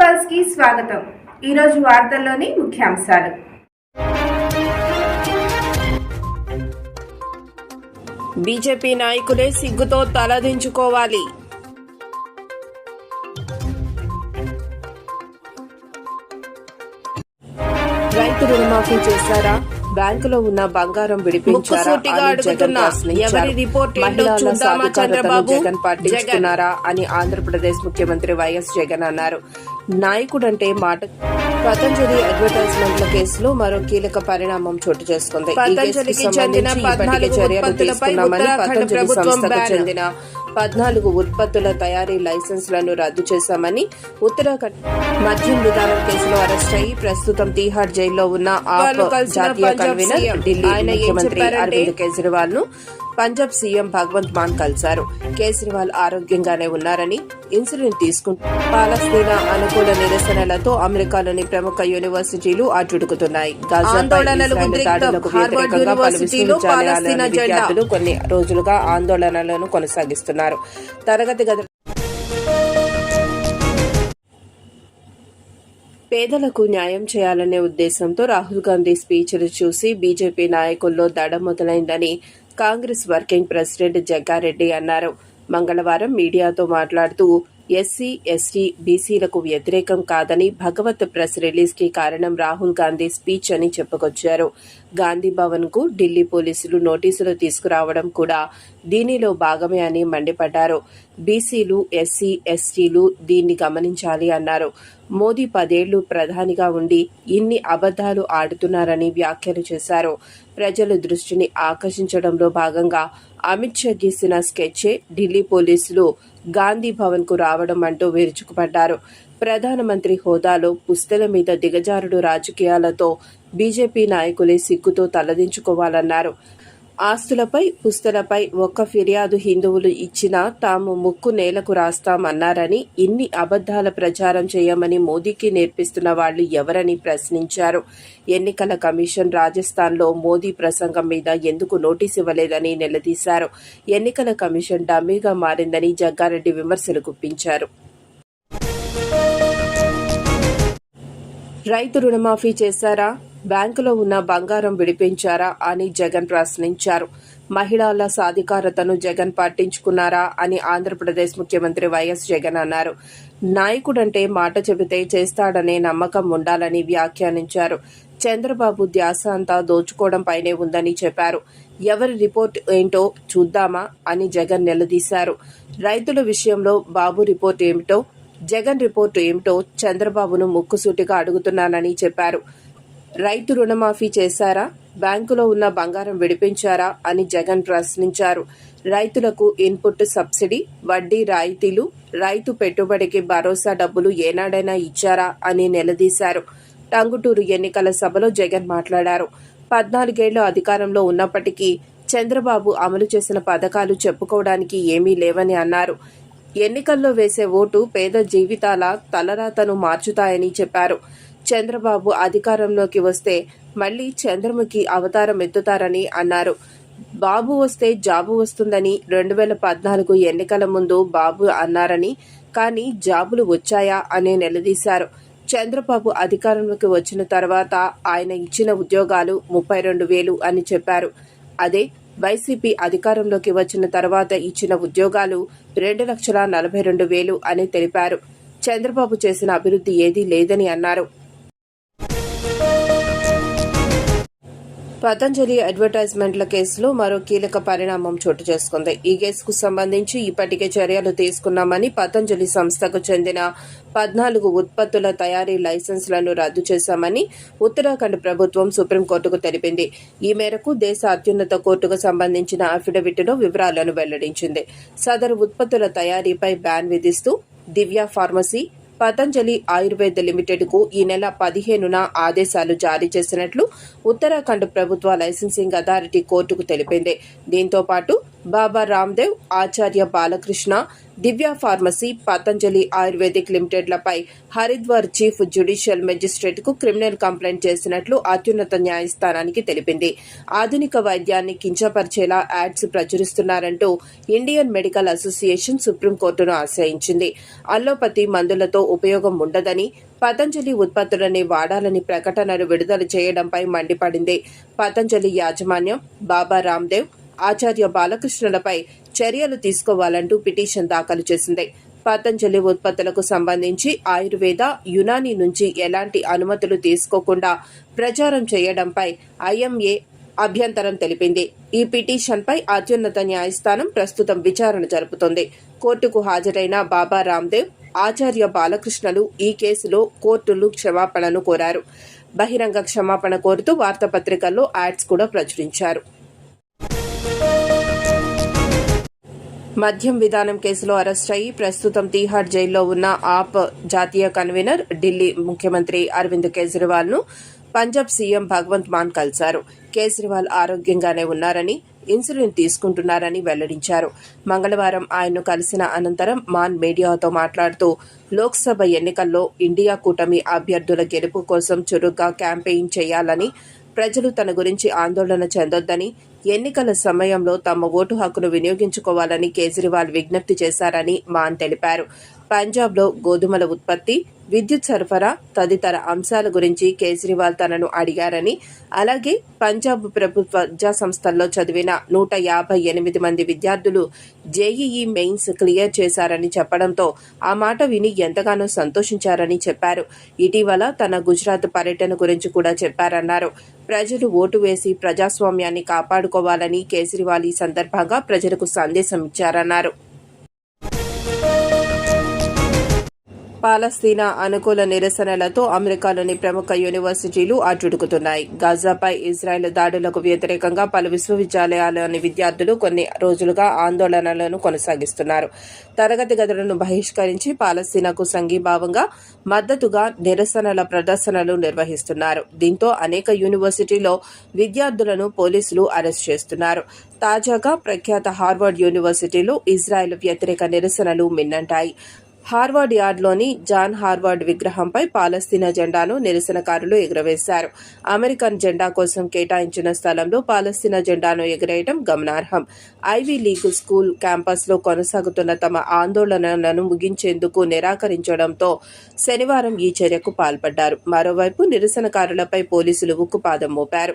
పల్స్కి స్వాగతం. ఈరోజు వార్తల్లోని ముఖ్యాంశాలు. బీజేపీ నాయకులే సిగ్గుతో తలదించుకోవాలి. రైతు రుణమాఫీ చేశారా? బ్యాంకులో ఉన్న బంగారం విడిపించారా? అని ఆంధ్రప్రదేశ్ ముఖ్యమంత్రి వైఎస్ జగన్ అన్నారు. నాయకుడంటే మాట పతంజలి అడ్వర్టైజ్మెంట్ల కేసులో మరో కీలక పరిణామం చోటు చేసుకుంది పతంజలికి చెందిన పద్నాలుగు ఉత్తరాఖండ్ ప్రభుత్వం. చెందిన పద్నాలుగు ఉత్పత్తుల తయారీ లైసెన్స్లను రద్దు చేశామని ఉత్తరాఖండ్ మద్యం విధానం కేసులో అరెస్ట్ అయ్యి ప్రస్తుతం తీహార్ జైల్లో ఉన్న జాతీయ కన్వీనర్. ఢిల్లీ ఆయన ఏం ముఖ్యమంత్రి అరవింద్ కేజ్రీవాల్ను పంజాబ్ సీఎం భగవంత్ మాన్ కలిశారు. కేజ్రీవాల్ ఆరోగ్యంగానే ఉన్నారని ఇన్సులిన్ తీసుకుంటూ పాలస్తీనా అనుకూల నిరసనలతో అమెరికాలోని ప్రముఖ యూనివర్సిటీలు అడ్డుడుకుతున్నాయి. విద్యార్థులు కొన్ని రోజులుగా ఆందోళనలను కొనసాగిస్తున్నారు. తరగతి గదులు పేదలకు న్యాయం చేయాలనే ఉద్దేశంతో రాహుల్ గాంధీ స్పీచ్ను చూసి బీజేపీ నాయకుల్లో దడ మొదలైందని కాంగ్రెస్ వర్కింగ్ ప్రెసిడెంట్ జగ్గారెడ్డి అన్నారు. మంగళవారం మీడియాతో మాట్లాడుతూ ఎస్సీ ఎస్టీ బీసీలకు వ్యతిరేకం కాదని భగవత్ ప్రెస్ రిలీజ్కి కారణం రాహుల్ గాంధీ స్పీచ్ అని చెప్పుకొచ్చారు. గాంధీ భవన్కు ఢిల్లీ పోలీసులు నోటీసులు తీసుకురావడం కూడా దీనిలో భాగమే అని మండిపడ్డారు. బీసీలు ఎస్సీ ఎస్టీలు దీన్ని గమనించాలి అన్నారు. మోదీ పదేళ్ళు ప్రధానిగా ఉండి ఇన్ని అబద్ధాలు ఆడుతున్నారని వ్యాఖ్యలు చేశారు. ప్రజల దృష్టిని ఆకర్షించడంలో భాగంగా అమిత్ షా గీసిన స్కెచ్చే ఢిల్లీ పోలీసులు గాంధీ భవన్కు రావడం అంటూ విరుచుకుపడ్డారు. ప్రధానమంత్రి హోదాలో పుస్తల మీద దిగజారుడు రాజకీయాలతో బీజేపీ నాయకులే సిగ్గుతో తలదించుకోవాలన్నారు. ఆస్తులపై పుస్తలపై ఒక్క ఫిర్యాదు హిందువులు ఇచ్చినా తాము ముక్కు నేలకు రాస్తామన్నారని ఇన్ని అబద్ధాల ప్రచారం చేయమని మోదీకి నేర్పిస్తున్న వాళ్ళు ఎవరని ప్రశ్నించారు. ఎన్నికల కమిషన్ రాజస్థాన్లో మోదీ ప్రసంగం మీద ఎందుకు నోటీస్ ఇవ్వలేదని నిలదీశారు. ఎన్నికల కమిషన్ డమ్మీగా మారిందని జగ్గారెడ్డి విమర్శలు గుప్పించారు. రైతు రుణమాఫీ చేశారా? బ్యాంకులో ఉన్న బంగారం విడిపించారా అని జగన్ ప్రశ్నించారు. మహిళల సాధికారతను జగన్ పట్టించుకున్నారా అని ఆంధ్రప్రదేశ్ ముఖ్యమంత్రి వైఎస్ జగన్ అన్నారు. నాయకుడంటే మాట చెబితే చేస్తాడనే నమ్మకం ఉండాలని వ్యాఖ్యానించారు. చంద్రబాబు ధ్యాస అంతా దోచుకోవడంపైనే ఉందని చెప్పారు. ఎవరి రిపోర్ట్ ఏంటో చూద్దామా అని జగన్ నిలదీశారు. రైతుల విషయంలో బాబు రిపోర్ట్ ఏమిటో జగన్ రిపోర్టు ఏమిటో చంద్రబాబును ముక్కుసూటిగా అడుగుతున్నానని చెప్పారు. రైతు రుణమాఫీ చేశారా? బ్యాంకులో ఉన్న బంగారం విడిపించారా? అని జగన్ ప్రశ్నించారు. రైతులకు ఇన్పుట్ సబ్సిడీ వడ్డీ రాయితీలు రైతు పెట్టుబడికి భరోసా డబ్బులు ఏనాడైనా ఇచ్చారా అని నిలదీశారు. టంగుటూరు ఎన్నికల సభలో జగన్ మాట్లాడారు. పద్నాలుగేళ్ళు అధికారంలో ఉన్నప్పటికీ చంద్రబాబు అమలు చేసిన పథకాలు చెప్పుకోవడానికి ఏమీ లేవని అన్నారు. ఎన్నికల్లో వేసే ఓటు పేద జీవితాల తలరాతను మార్చుతాయని చెప్పారు. చంద్రబాబు అధికారంలోకి వస్తే మళ్ళీ చంద్రముఖి అవతారం ఎత్తుతారని అన్నారు. బాబు వస్తే జాబు వస్తుందని రెండు వేల పద్నాలుగు ఎన్నికల ముందు బాబు అన్నారని కానీ జాబులు వచ్చాయా అని నిలదీశారు. చంద్రబాబు అధికారంలోకి వచ్చిన తర్వాత ఆయన ఇచ్చిన ఉద్యోగాలు ముప్పై రెండు వేలు అని చెప్పారు. అదే వైసీపీ అధికారంలోకి వచ్చిన తర్వాత ఇచ్చిన ఉద్యోగాలు రెండు లక్షల నలభై రెండు వేలు అని తెలిపారు. చంద్రబాబు చేసిన అభివృద్ధి ఏదీ లేదని అన్నారు. పతంజలి అడ్వర్టైజ్మెంట్ల కేసులో మరో కీలక పరిణామం చోటు చేసుకుంది. ఈ కేసుకు సంబంధించి ఇప్పటికే చర్యలు తీసుకున్నామని పతంజలి సంస్థకు చెందిన పద్నాలుగు ఉత్పత్తుల తయారీ లైసెన్స్లను రద్దు చేశామని ఉత్తరాఖండ్ ప్రభుత్వం సుప్రీంకోర్టుకు తెలిపింది. ఈ మేరకు దేశ అత్యున్నత కోర్టుకు సంబంధించిన అఫిడవిట్లో వివరాలను వెల్లడించింది. సదరు ఉత్పత్తుల తయారీపై బ్యాన్ విధిస్తూ దివ్య ఫార్మసీ పతంజలి ఆయుర్వేద లిమిటెడ్కు ఈ నెల పదిహేనున ఆదేశాలు జారీ చేసినట్లు ఉత్తరాఖండ్ ప్రభుత్వ లైసెన్సింగ్ అథారిటీ కోర్టుకు తెలిపింది. దీంతో పాటు బాబా రామ్దేవ్ ఆచార్య బాలకృష్ణ దివ్య ఫార్మసీ పతంజలి ఆయుర్వేదిక్ లిమిటెడ్లపై హరిద్వార్ చీఫ్ జ్యుడిషియల్ మెజిస్ట్రేట్కు క్రిమినల్ కంప్లైంట్ చేసినట్లు అత్యున్నత న్యాయస్థానానికి తెలిపింది. ఆధునిక వైద్యాన్ని కించపరిచేలా యాడ్స్ ప్రచురిస్తున్నారంటూ ఇండియన్ మెడికల్ అసోసియేషన్ సుప్రీంకోర్టును ఆశ్రయించింది. అల్లోపతి మందులతో ఉపయోగం ఉండదని పతంజలి ఉత్పత్తులని వాడాలని ప్రకటనలు విడుదల చేయడంపై మండిపడింది. పతంజలి యాజమాన్యం బాబా రామ్దేవ్ ఆచార్య బాలకృష్ణులపై చర్యలు తీసుకోవాలంటూ పిటిషన్ దాఖలు చేసింది. పతంజలి ఉత్పత్తులకు సంబంధించి ఆయుర్వేద యునాని నుంచి ఎలాంటి అనుమతులు తీసుకోకుండా ప్రచారం చేయడంపై ఐఎంఏ అభ్యంతరం తెలిపింది. ఈ పిటిషన్పై అత్యున్నత న్యాయస్థానం ప్రస్తుతం విచారణ జరుపుతోంది. కోర్టుకు హాజరైన బాబా రామ్దేవ్ ఆచార్య బాలకృష్ణలు ఈ కేసులో కోర్టులు క్షమాపణను కోరారు. బహిరంగ క్షమాపణ కోరుతూ వార్తాపత్రికల్లో యాడ్స్ కూడా ప్రచురించారు. మద్యం విధానం కేసులో అరెస్ట్ అయి ప్రస్తుతం తీహార్ జైల్లో ఉన్న ఆప్ జాతీయ కన్వీనర్ ఢిల్లీ ముఖ్యమంత్రి అరవింద్ కేజ్రీవాల్ను పంజాబ్ సీఎం భగవంత్ మాన్ కలిశారు. కేజ్రీవాల్ ఆరోగ్యంగానే ఉన్నారని ఇన్సులిన్ తీసుకుంటున్నారని వెల్లడించారు. మంగళవారం ఆయన్ను కలిసిన అనంతరం మాన్ మీడియాతో మాట్లాడుతూ లోక్సభ ఎన్నికల్లో ఇండియా కూటమి అభ్యర్థుల గెలుపు కోసం చురుగ్గా క్యాంపెయిన్ చేయాలని ప్రజలు తన గురించి ఆందోళన చెందొద్దని ఎన్నికల సమయంలో తమ ఓటు హక్కును వినియోగించుకోవాలని కేజ్రీవాల్ విజ్ఞప్తి చేశారని మాన్ తెలిపారు. పంజాబ్లో గోధుమల ఉత్పత్తి విద్యుత్ సరఫరా తదితర అంశాల గురించి కేజ్రీవాల్ తనను అడిగారని అలాగే పంజాబ్ ప్రభుత్వ విద్యా సంస్థల్లో చదివిన నూట యాభై ఎనిమిది మంది విద్యార్థులు జేఈఈ మెయిన్స్ క్లియర్ చేశారని చెప్పడంతో ఆ మాట విని ఎంతగానో సంతోషించారని చెప్పారు. ఇటీవల తన గుజరాత్ పర్యటన గురించి కూడా చెప్పారన్నారు. ప్రజలు ఓటు వేసి ప్రజాస్వామ్యాన్ని కాపాడుకోవాలని కేజ్రీవాల్ ఈ సందర్భంగా ప్రజలకు సందేశం ఇచ్చారన్నారు. పాలస్తీనా అనుకూల నిరసనలతో అమెరికాలోని ప్రముఖ యూనివర్సిటీలు అడ్డుడుకుతున్నాయి. గాజాపై ఇజ్రాయెల్ దాడులకు వ్యతిరేకంగా పలు విశ్వవిద్యాలయాల్లోని విద్యార్థులు కొన్ని రోజులుగా ఆందోళనలను కొనసాగిస్తున్నారు. తరగతి గదులను బహిష్కరించి పాలస్తీనాకు సంఘీభావంగా మద్దతుగా నిరసనల ప్రదర్శనలు నిర్వహిస్తున్నారు. దీంతో అనేక యూనివర్సిటీలో విద్యార్థులను పోలీసులు అరెస్ట్ చేస్తున్నారు. తాజాగా ప్రఖ్యాత హార్వర్డ్ యూనివర్సిటీలో ఇజ్రాయెల్ వ్యతిరేక నిరసనలు మిన్నంటాయి. హార్వర్డ్ యార్డ్లోని జాన్ హార్వర్డ్ విగ్రహంపై పాలస్తీనా జెండాను నిరసనకారులు ఎగురవేశారు. అమెరికన్ జెండా కోసం కేటాయించిన స్థలంలో పాలస్తీనా జెండాను ఎగరేయడం గమనార్హం. ఐవీ లీగ్ స్కూల్ క్యాంపస్లో కొనసాగుతున్న తమ ఆందోళనలను ముగించేందుకు నిరాకరించడంతో శనివారం ఈ చర్యకు పాల్పడ్డారు. మరోవైపు నిరసనకారులపై పోలీసులు ఉక్కుపాదం మోపారు.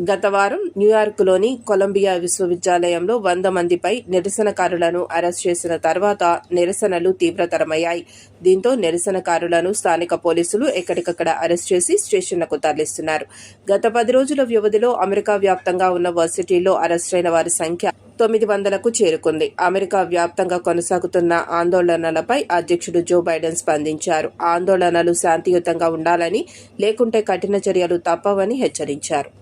గత వారం న్యూయార్క్లోని కొలంబియా విశ్వవిద్యాలయంలో వంద మందిపై నిరసనకారులను అరెస్ట్ చేసిన తర్వాత నిరసనలు తీవ్రతరమయ్యాయి. దీంతో నిరసనకారులను స్థానిక పోలీసులు ఎక్కడికక్కడ అరెస్ట్ చేసి స్టేషన్లకు తరలిస్తున్నారు. గత పది రోజుల వ్యవధిలో అమెరికా వ్యాప్తంగా ఉన్న వర్సిటీల్లో అరెస్టైన వారి సంఖ్య తొమ్మిది వందలకు చేరుకుంది. అమెరికా వ్యాప్తంగా కొనసాగుతున్న ఆందోళనలపై అధ్యక్షుడు జో బైడెన్ స్పందించారు. ఆందోళనలు శాంతియుతంగా ఉండాలని లేకుంటే కఠిన చర్యలు తప్పవని హెచ్చరించారు.